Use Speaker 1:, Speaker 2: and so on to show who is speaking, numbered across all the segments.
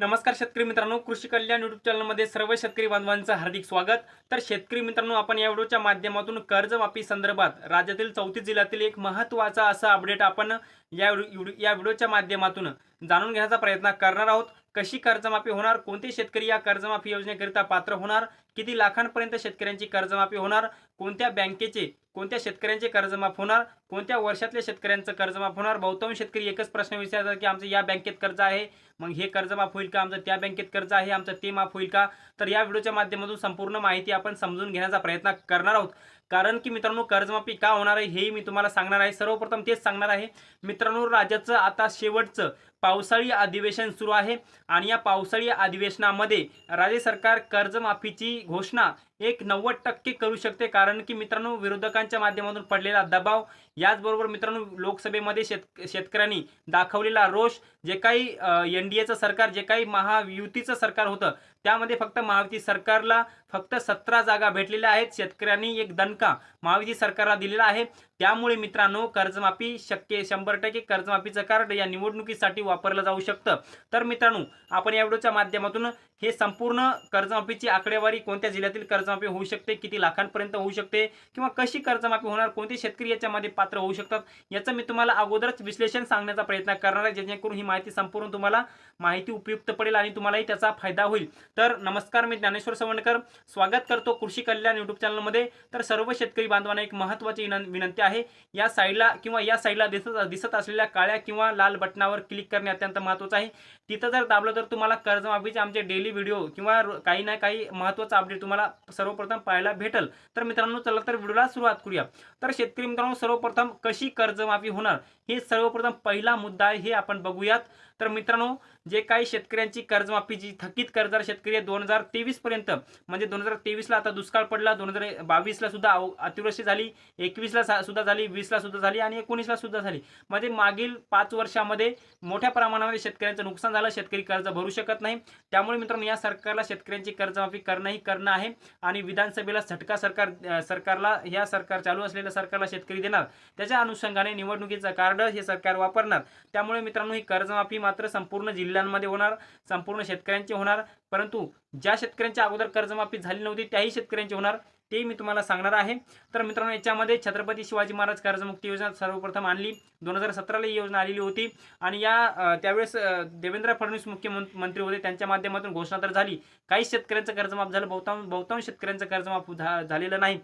Speaker 1: नमस्कार शेतकरी मित्रांनो कृषी कल्याण युट्यूब चॅनलमध्ये सर्व शेतकरी बांधवांचं हार्दिक स्वागत. तर शेतकरी मित्रांनो आपण या व्हिडिओच्या माध्यमातून कर्जमाफी संदर्भात राज्यातील चौथी जिल्ह्यातील एक महत्त्वाचा असा अपडेट आपण या या व्हिडिओच्या माध्यमातून जाणून घेण्याचा प्रयत्न करणार आहोत. कशी कर्जमाफी होणार? कोणते शेतकरी या कर्जमाफी योजनेकरिता पात्र होणार? किती लाखांपर्यंत शेतकऱ्यांची कर्जमाफी होणार? कोणत्या बँकेचे कोणत्या शेतकऱ्यांचे कर्जमाफ होणार? कोणत्या वर्षातल्या शेतकऱ्यांचं कर्जमाफ होणार? बहुतांश शेतकरी एकच प्रश्न विचारतात की आमचं या बँकेत कर्ज आहे मग हे कर्जमाफ होईल का? आमचं त्या बँकेत कर्ज आहे आमचं ते माफ होईल का? तर या व्हिडिओच्या माध्यमातून संपूर्ण माहिती आपण समजून घेण्याचा प्रयत्न करणार आहोत. कारण की मित्रांनो कर्जमाफी का होणार आहे हेही मी तुम्हाला सांगणार आहे. सर्वप्रथम तेच सांगणार आहे. मित्रांनो राज्याचं आता शेवटचं पावसाळी अधिवेशन सुरू आहे. आणि या पावसाळी अधिवेशनामध्ये राज्य सरकार कर्जमाफीची घोषणा एक नव्वद टक्के करू शकते कारण की मित्रांनो विरोधकांच्या माध्यमातून पडलेला दबाव याचबरोबर मित्रांनो लोकसभेमध्ये शेत शेतकऱ्यांनी दाखवलेला रोष जे काही एन डी एचं सरकार जे काही महायुतीचं सरकार होतं त्यामध्ये फक्त महायुती सरकारला फक्त सतरा जागा भेटलेल्या आहेत. शेतकऱ्यांनी एक दणका महायुती सरकारला दिलेला आहे. त्यामुळे मित्रांनो कर्जमाफी शक्य शंभर टक्के कर्जमाफीचं कार्ड या निवडणुकीसाठी वापरलं जाऊ शकतं. तर मित्रांनो आपण या व्हिडिओच्या माध्यमातून हे संपूर्ण कर्जमाफीची आकडेवारी कोणत्या जिल्ह्यातील कर्जमाफी होऊ शकते? किती लाखांपर्यंत होऊ शकते? किंवा कशी कर्जमाफी होणार? कोणते शेतकरी याच्यामध्ये पात्र होऊ शकतात? याचं मी तुम्हाला अगोदरच विश्लेषण सांगण्याचा प्रयत्न करणार आहे. जेणेकरून ही माहिती संपूर्ण तुम्हाला माहिती उपयुक्त पडेल आणि तुम्हालाही त्याचा फायदा होईल. तर नमस्कार मी ज्ञानेश्वर सवंडकर. स्वागत करतो कृषी कल्याण युट्यूब चॅनलमध्ये. तर सर्व शेतकरी बांधवांना एक महत्त्वाची विनं- विनंती आहे. या साईडला किंवा या साईडला दिसत दिसत असलेल्या काळ्या किंवा लाल बटनावर क्लिक करणे अत्यंत महत्त्वाचं आहे. तिथं जर दाबलं तर तुम्हाला कर्जमाफीचे आमचे डेली व्हिडिओ किंवा काही ना काही महत्त्वाचं अपडेट तुम्हाला सर्वप्रथम पाहायला भेटेल. तर मित्रांनो चला तर व्हिडिओला सुरुवात करूया. तर शेतकरी मित्रांनो सर्वप्रथम कशी कर्जमाफी होणार? हे सर्वप्रथम पहिला मुद्दा आहे हे आपण बघूयात. तर मित्रांनो जे काही शेतकऱ्यांची कर्जमाफी जी थकीत कर्जदार शेतकरी आहे दोन हजार तेवीस पर्यंत म्हणजे दोन हजार तेवीसला आता दुष्काळ पडला दोन हजार बावीसला सुद्धा अतिवृष्टी झाली एकवीसला सुद्धा झाली वीसला सुद्धा झाली आणि एकोणीसला सुद्धा झाली. म्हणजे मागील पाच वर्षामध्ये मोठ्या प्रमाणामध्ये शेतकऱ्यांचं नुकसान झालं शेतकरी कर्ज भरू शकत नाही. त्यामुळे मित्रांनो या सरकारला शेतकऱ्यांची कर्जमाफी करणंही करणं आहे आणि विधानसभेला झटका सरकार सरकारला या सरकार चालू असलेल्या सरकारला शेतकरी देणार. त्याच्या अनुषंगाने निवडणुकीचं कार्ड हे सरकार वापरणार. त्यामुळे मित्रांनो ही कर्जमाफी मात्र संपूर्ण जिल्ह्यांमध्ये होणार संपूर्ण शेतकऱ्यांची होणार. परंतु ज्या शेतकऱ्यांच्या अगोदर कर्जमाफी झाली नव्हती त्याही शेतकऱ्यांची होणार. ते मी तुम्हाला सांगणार आहे. तर मित्रांनो याच्यामध्ये छत्रपती शिवाजी महाराज कर्जमुक्ती योजना सर्वप्रथम आणली. दोन हजार सतराला ही योजना आलेली होती. आणि या त्यावेळेस देवेंद्र फडणवीस मुख्यमंत्री होते. त्यांच्या माध्यमातून घोषणा तर झाली. काही शेतकऱ्यांचं कर्जमाफ झालं. बहुतांश बहुतांश शेतकऱ्यांचं कर्जमाफ झा- झालेलं नाही.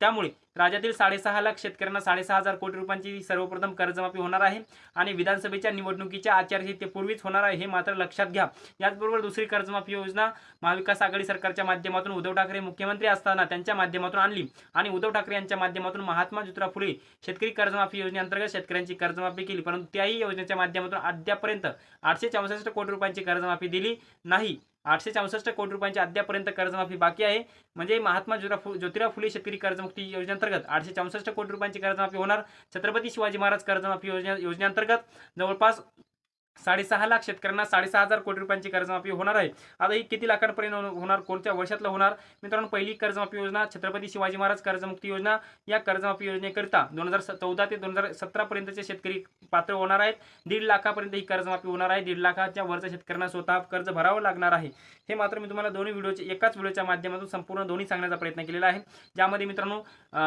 Speaker 1: त्यामुळे राज्यातील साडेसहा लाख शेतकऱ्यांना साडेसहा हजार कोटी रुपयांची सर्वप्रथम कर्जमाफी होणार आहे आणि विधानसभेच्या निवडणुकीच्या आचारसंहितेपूर्वीच होणार आहे हे मात्र लक्षात घ्या. याचबरोबर दुसरी कर्जमाफी योजना महाविकास आघाडी सरकारच्या माध्यमातून उद्धव ठाकरे मुख्यमंत्री असताना त्यांच्या माध्यमातून आणली आणि उद्धव ठाकरे यांच्या माध्यमातून महात्मा ज्योतिराव फुले शेतकरी कर्जमाफी योजनेअंतर्गत शेतकऱ्यांची कर्जमाफी केली. परंतु त्याही योजनेच्या माध्यमातून अद्यापर्यंत आठशे चौसष्ट कोटी रुपयांची कर्जमाफी दिली नाही. आठशे चौसष्ट कोटी रुपयांची अद्यापर्यंत कर्जमाफी बाकी आहे. म्हणजे महात्मा ज्योरा फु- ज्योतिराव फुले शेतकरी कर्जमुक्ती योजनेअंतर्गत आठशे चौसष्ट कोटी रुपयांची कर्जमाफी होणार. छत्रपती शिवाजी महाराज कर्जमाफी योजने योजनेअंतर्गत जवळपास साडेसहा लाख शेतकऱ्यांना साडेसहा हजार कोटी रुपयांची कर्जमाफी होणार आहे. आता ही किती लाखांपर्यंत होणार? कोणत्या वर्षातलं होणार? मित्रांनो पहिली कर्जमाफी योजना छत्रपती शिवाजी महाराज कर्जमुक्ती योजना या कर्जमाफी योजनेकरिता दोन हजार चौदा ते दोन हजार सतरापर्यंतचे शेतकरी पात्र होणार आहेत. दीड लाखापर्यंत ही कर्जमाफी होणार आहे. दीड लाखाच्या वरच्या शेतकऱ्यांना स्वतः कर्ज भरावं लागणार आहे. हे मात्र मी तुम्हाला दोन्ही व्हिडिओचे एकाच व्हिडिओच्या माध्यमातून संपूर्ण दोन्ही सांगण्याचा प्रयत्न केलेला आहे. ज्यामध्ये मित्रांनो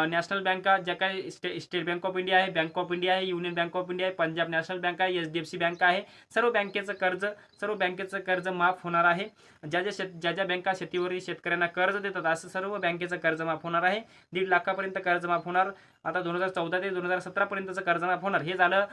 Speaker 1: नॅशनल बँका ज्या काही stay state bank of India आहे बँक ऑफ इंडिया आहे युनियन बँक ऑफ इंडिया आहे पंजाब नॅशनल बँक आहे H D F C bank आहे सर्व बँकेचं कर्ज सर्व बँकेचं कर्ज माफ होणार आहे. ज्या ज्या शेत ज्या ज्या बँका शेतीवरील शेतकऱ्यांना कर्ज देतात असं सर्व बँकेचं कर्ज माफ होणार आहे. दीड लाखापर्यंत कर्ज माफ होणार. आता दोन हजार चौदा ते दोन हजार सतरापर्यंतचं कर्ज माफ होणार. हे झालं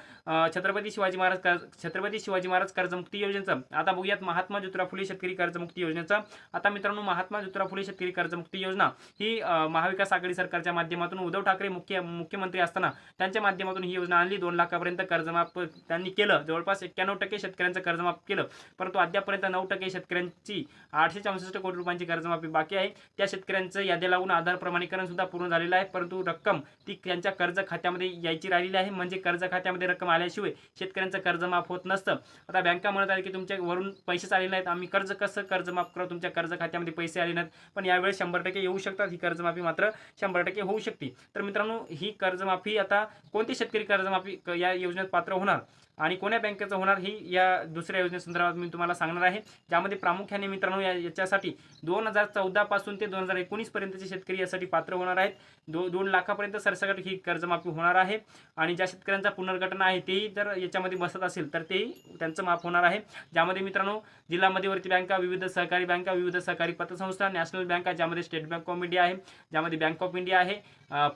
Speaker 1: छत्रपती शिवाजी महाराज कर्ज छत्रपती शिवाजी महाराज कर्जमुक्ती योजनेचं. आता बघूयात महात्मा ज्योतिराव फुले शेतकरी कर्जमुक्ती योजनेचं. आता मित्रांनो महात्मा ज्योतिराव फुले शेतकरी कर्जमुक्ती योजना ही महाविकास आघाडी सरकारच्या माध्यमातून उद्धव ठाकरे मुख्य मुख्यमंत्री असताना त्यांच्या माध्यमातून ही योजना आणली. दोन लाखापर्यंत कर्जमाफ त्यांनी केलं. जवळपास एक्क्याण्णव टक्के शेतकऱ्यांचं कर्जमाफ केलं. परंतु अद्यापर्यंत नऊ टक्के शेतकऱ्यांची आठशे चौसष्ट कोटी रुपयांची कर्जमाफी बाकी आहे. त्या शेतकऱ्यांचं यादी लावून आधार प्रमाणीकरण सुद्धा पूर्ण झालेलं आहे. परंतु रक्कम ती त्यांच्या कर्ज खात्यामध्ये यायची राहिलेली आहे. म्हणजे कर्ज खात्यामध्ये रक्कम आल्याशिवाय शेतकऱ्यांचं कर्जमाफ होत नसतं. आता बँका म्हणत आहे की तुमच्या वरून पैसेच आले नाहीत. आम्ही कर्ज कसं कर्जमाफ करू? तुमच्या कर्ज खात्यामध्ये पैसे आले नाहीत. पण यावेळेस शंभर टक्के येऊ शकतात. ही कर्जमाफी मात्र शंभर टक्के होऊ शकते. तर मित्रांनो ही कर्जमाफी आता कोणते शेतकरी कर्जमाफी या योजनेत पात्र होणार? आणि कोण्या बँकेचं होणार ही या दुसऱ्या योजनेसंदर्भात मी तुम्हाला सांगणार आहे. ज्यामध्ये प्रामुख्याने मित्रांनो या याच्यासाठी दोन हजार चौदापासून ते दोन हजार एकोणीसपर्यंतचे शेतकरी यासाठी पात्र होणार आहेत. दो दोन लाखापर्यंत सरसकट ही कर्जमाफी होणार आहे. आणि ज्या शेतकऱ्यांचा पुनर्गठन आहे तेही जर याच्यामध्ये बसत असेल तर तेही त्यांचं माफ होणार आहे. ज्यामध्ये मित्रांनो जिल्हा मध्यवर्ती बँका विविध सहकारी बँका विविध सहकारी पतसंस्था नॅशनल बँका ज्यामध्ये स्टेट बँक ऑफ इंडिया आहे ज्यामध्ये बँक ऑफ इंडिया आहे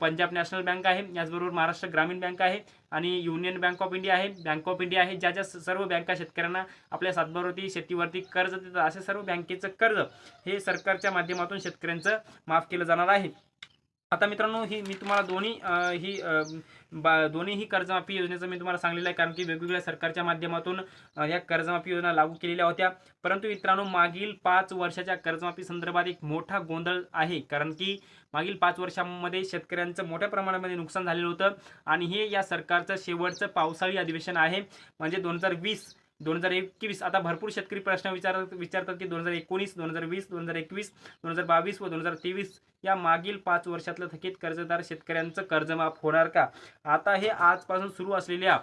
Speaker 1: पंजाब नॅशनल बँक आहे याचबरोबर महाराष्ट्र ग्रामीण बँक आहे आणि युनियन बँक ऑफ इंडिया आहे. बँक ऑफ इंडिया आहे ज्या ज्या सर्व बँका शेतकऱ्यांना आपल्या सातबारावरती शेतीवरती कर्ज देतात. असे सर्व बँकेचं कर्ज हे सरकारच्या माध्यमातून शेतकऱ्यांचं माफ केलं जाणार आहे. आता मित्रांनो ही मी तुम्हाला दोन्ही ही बा दोन्हीही कर्जमाफी योजनेचं मी तुम्हाला सांगलेलं आहे कारण की वेगवेगळ्या सरकारच्या माध्यमातून या कर्जमाफी योजना लागू केलेल्या होत्या. परंतु मित्रांनो मागील पाच वर्षाच्या कर्जमाफी संदर्भात एक मोठा गोंधळ आहे कारण की मागील पाच वर्षांमध्ये शेतकऱ्यांचं मोठ्या प्रमाणामध्ये नुकसान झालेलं होतं. आणि हे या सरकारचं शेवटचं पावसाळी अधिवेशन आहे म्हणजे दोन हजार वीस दोन हजार एकवीस. आता भरपूर शेतकरी प्रश्न विचार विचारतात की दोन हजार एकोणीस दोन हजार वीस दोन हजार एकवीस दोन हजार बावीस व दोन हजार तेवीस या मागील पाच वर्षातलं थकीत कर्जदार शेतकऱ्यांचं कर्जमाफ होणार का? आता हे आजपासून सुरू असलेल्या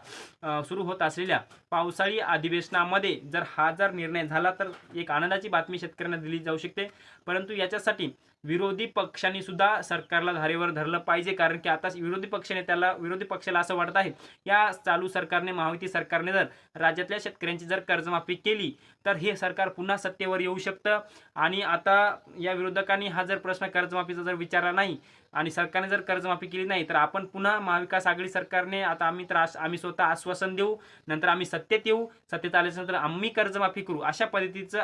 Speaker 1: सुरू होत असलेल्या पावसाळी अधिवेशनामध्ये जर हा जर निर्णय झाला तर एक आनंदाची बातमी शेतकऱ्यांना दिली जाऊ शकते. परंतु याच्यासाठी विरोधी पक्षांनी सुद्धा सरकारला धारेवर धरलं पाहिजे. कारण की आता विरोधी पक्षाने त्याला विरोधी पक्षाला असं वाटत आहे या चालू सरकारने महायुती सरकारने जर राज्यातल्या शेतकऱ्यांची जर कर्जमाफी केली तर हे सरकार पुन्हा सत्तेवर येऊ शकतं. आणि आता या विरोधकांनी हा जर प्रश्न कर्जमाफीचा जर विचारला नाही आणि सरकारने जर कर्जमाफी केली नाही तर आपण पुन्हा महाविकास आघाडी सरकारने आता आम्ही तर आम्ही स्वतः आश्वासन देऊ नंतर आम्ही सत्तेत येऊ सत्तेत आल्याच्यानंतर आम्ही कर्जमाफी करू. अशा पद्धतीचं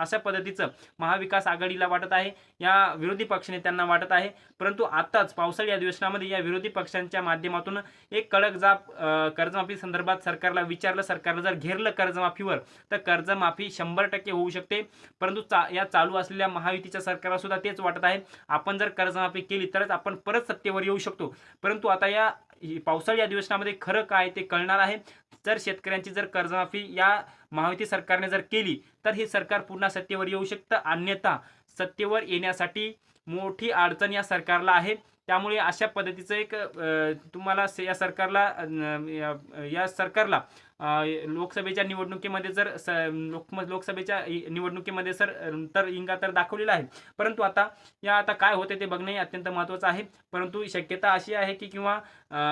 Speaker 1: अशा पद्धतीचं महाविकास आघाडीला वाटत आहे. या विरोधी पक्षाने त्यांना वाटत आहे. परंतु आताच पावसाळी अधिवेशनामध्ये या विरोधी पक्षांच्या माध्यमातून एक कडक जाब कर्जमाफी संदर्भात सरकारला विचारलं सरकारनं जर घेरलं कर्जमाफीवर तर कर्जमाफी शंभर टक्के होऊ शकते. परंतु चा या चालू असलेल्या महायुतीच्या सरकारला सुद्धा तेच वाटत आहे. आपण जर कर्जमाफी केली तरच आपण परत सत्तेवर येऊ शकतो. परंतु आता या पावसाळी अधिवेशनामध्ये खरं काय ते कळणार आहे. जर शेतकऱ्यांची जर कर्जमाफी या महायुती सरकारने जर केली तर हे सरकार पुन्हा सत्तेवर येऊ शकतं. अन्यथा सत्तेवर येण्यासाठी मोठी अडचण या सरकारला आहे. त्यामुळे अशा पद्धतीचं एक तुम्हाला या सरकारला या- सरकारला लोकसभेच्या निवडणुकीमध्ये जर स लोक लोकसभेच्या निवडणुकीमध्ये सर तर इंगा तर दाखवलेला आहे. परंतु आता या आता काय होते ते बघणे अत्यंत महत्त्वाचं आहे. परंतु शक्यता अशी आहे की किंवा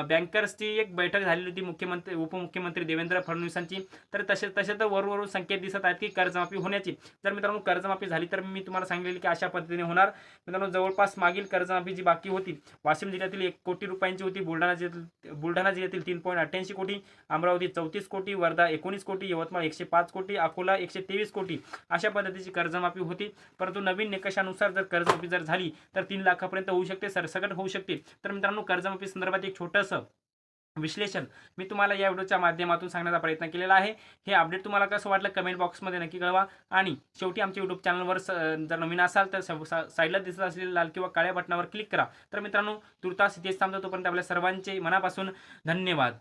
Speaker 1: बँकर्सची एक बैठक झालेली होती मुख्यमंत्री उपमुख्यमंत्री देवेंद्र फडणवीसांची. तर तसे तसे तर वरवरून संकेत दिसत आहेत की कर्जमाफी होण्याची. जर मित्रांनो कर्जमाफी झाली तर मी तुम्हाला सांगितलेली की अशा पद्धतीने होणार. मित्रांनो जवळपास मागील कर्जमाफी जी बाकी होती वाशिम जिल्ह्यातील एक कोटी रुपयांची होती. बुलढाणा जिल्ह्यातील बुलढाणा जिल्ह्यातील तीन पॉईंट अठ्ठ्याऐंशी कोटी अमरावती चौतीस कोटी वर्धा एकोणीस कोटी यवतमाळ एकशे पाच कोटी अकोला एकशे तेवीस कोटी अशा पद्धतीची कर्जमाफी होती. परंतु नवीन निकषानुसार जर कर्जमाफी जर झाली तर तीन लाखापर्यंत होऊ शकते सरसकट होऊ शकते. तर मित्रांनो कर्जमाफी संदर्भात एक छोटंसं विश्लेषण मी तुम्हाला या व्हिडिओच्या माध्यमातून सांगण्याचा प्रयत्न केलेला आहे. हे अपडेट तुम्हाला कसं वाटलं कमेंट बॉक्समध्ये नक्की कळवा. आणि शेवटी आमच्या यूट्यूब चॅनलवर जर नवीन असाल तर साईडला दिसत असलेल्या लाल किंवा काळ्या बटनावर क्लिक करा. तर मित्रांनो तुर्तास इथेच थांबतो. तोपर्यंत आपल्या सर्वांचे मनापासून धन्यवाद.